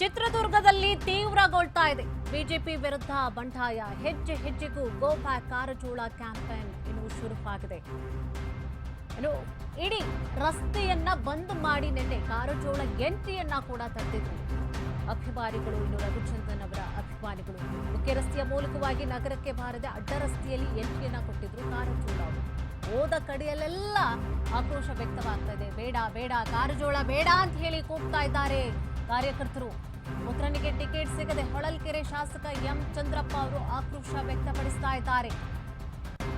ಚಿತ್ರದುರ್ಗದಲ್ಲಿ ತೀವ್ರಗೊಳ್ತಾ ಇದೆ. ಬಿಜೆಪಿ ವಿರುದ್ಧ ಬಂಡಾಯ ಹೆಜ್ಜೆ ಹೆಜ್ಜೆಗೂ ಗೋ ಬ್ಯಾಕ್ ಕಾರಜೋಳ ಕ್ಯಾಂಪೇನ್ ಇನ್ನು ಶುರುವಾಗಿದೆ. ಇನ್ನು ಇಡೀ ರಸ್ತೆಯನ್ನ ಬಂದ್ ಮಾಡಿ ನಿನ್ನೆ ಕಾರಜೋಳ ಎಂಟ್ರಿಯನ್ನ ಕೂಡ ತಂದಿದ್ರು ಅಭಿಮಾನಿಗಳು ಇನ್ನು ರಘುಚಂದನ್ ಅವರ ಅಭಿಮಾನಿಗಳು. ಮುಖ್ಯ ರಸ್ತೆಯ ಮೂಲಕವಾಗಿ ನಗರಕ್ಕೆ ಬಾರದೆ ಅಡ್ಡ ರಸ್ತೆಯಲ್ಲಿ ಎಂಟ್ರಿಯನ್ನ ಕೊಟ್ಟಿದ್ರು ಕಾರಜೋಳ ಅವರು. ಹೋದ ಕಡೆಯಲ್ಲೆಲ್ಲ ಆಕ್ರೋಶ ವ್ಯಕ್ತವಾಗ್ತಾ ಇದೆ. ಬೇಡ ಬೇಡ, ಕಾರಜೋಳ ಬೇಡ ಅಂತ ಹೇಳಿ ಕೂಗ್ತಾ ಇದ್ದಾರೆ ಕಾರ್ಯಕರ್ತರು. ಪುತ್ರನಿಗೆ ಟಿಕೆಟ್ ಸಿಗದೆ ಹೊಳಲ್ಕೆರೆ ಶಾಸಕ ಎಂ ಚಂದ್ರಪ್ಪ ಅವರು ಆಕ್ರೋಶ ವ್ಯಕ್ತಪಡಿಸ್ತಾ ಇದ್ದಾರೆ.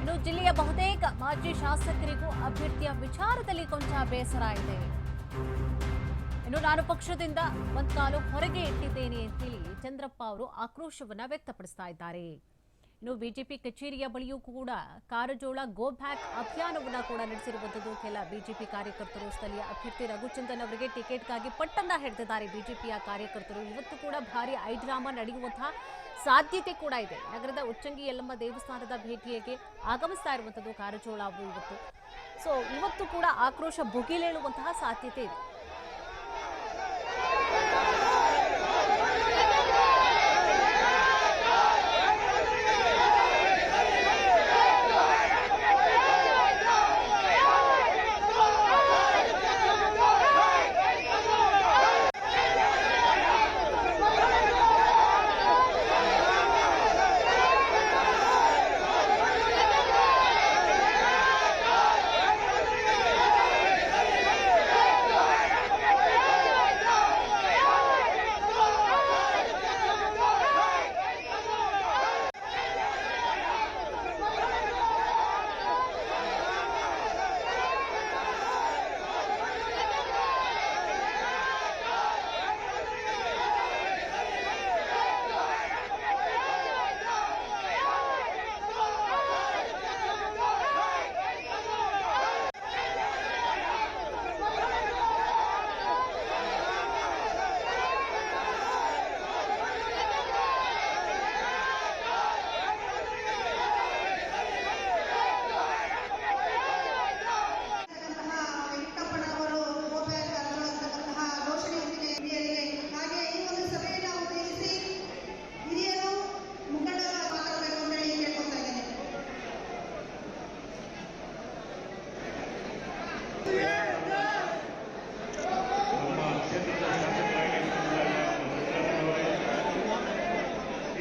ಇನ್ನು ಜಿಲ್ಲೆಯ ಬಹುತೇಕ ಮಾಜಿ ಶಾಸಕರಿಗೂ ಅಭ್ಯರ್ಥಿಯ ವಿಚಾರದಲ್ಲಿ ಕೊಂಚ ಬೇಸರ ಇದೆ. ಇನ್ನು ನಾನು ಪಕ್ಷದಿಂದ ಒಂದ್ಕಾಲು ಹೊರಗೆ ಇಟ್ಟಿದ್ದೇನೆ ಅಂತೇಳಿ ಚಂದ್ರಪ್ಪ ಅವರು ಆಕ್ರೋಶವನ್ನ ವ್ಯಕ್ತಪಡಿಸ್ತಾ ಇದ್ದಾರೆ. ಇನ್ನು ಬಿಜೆಪಿ ಕಚೇರಿಯ ಬಳಿಯೂ ಕೂಡ ಕಾರಜೋಳ ಗೋ ಬ್ಯಾಕ್ ಅಭಿಯಾನವನ್ನು ಕೂಡ ನಡೆಸಿರುವಂತದ್ದು ಕೆಲ ಬಿಜೆಪಿ ಕಾರ್ಯಕರ್ತರು, ಸ್ಥಳೀಯ ಅಭ್ಯರ್ಥಿ ರಘುಚಂದನ್ ಅವರಿಗೆ ಟಿಕೆಟ್ಗಾಗಿ ಪಟ್ಟನ್ನ ಹಿಡಿದಿದ್ದಾರೆ ಬಿಜೆಪಿಯ ಕಾರ್ಯಕರ್ತರು ಇವತ್ತು ಕೂಡ ಭಾರಿ ಐಡ್ರಾಮಾ ನಡೆಯುವಂತಹ ಸಾಧ್ಯತೆ ಕೂಡ ಇದೆ. ನಗರದ ಉಚ್ಚಂಗಿ ಯಲ್ಲಮ್ಮ ದೇವಸ್ಥಾನದ ಭೇಟಿಗೆ ಆಗಮಿಸ್ತಾ ಇರುವಂತದ್ದು ಕಾರಜೋಳ ಅವರು ಇವತ್ತು. ಸೊ ಇವತ್ತು ಕೂಡ ಆಕ್ರೋಶ ಭುಗಿಲೇಳುವಂತಹ ಸಾಧ್ಯತೆ ಇದೆ.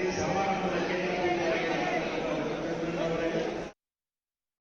ಸಮಾರಂಭದಲ್ಲಿ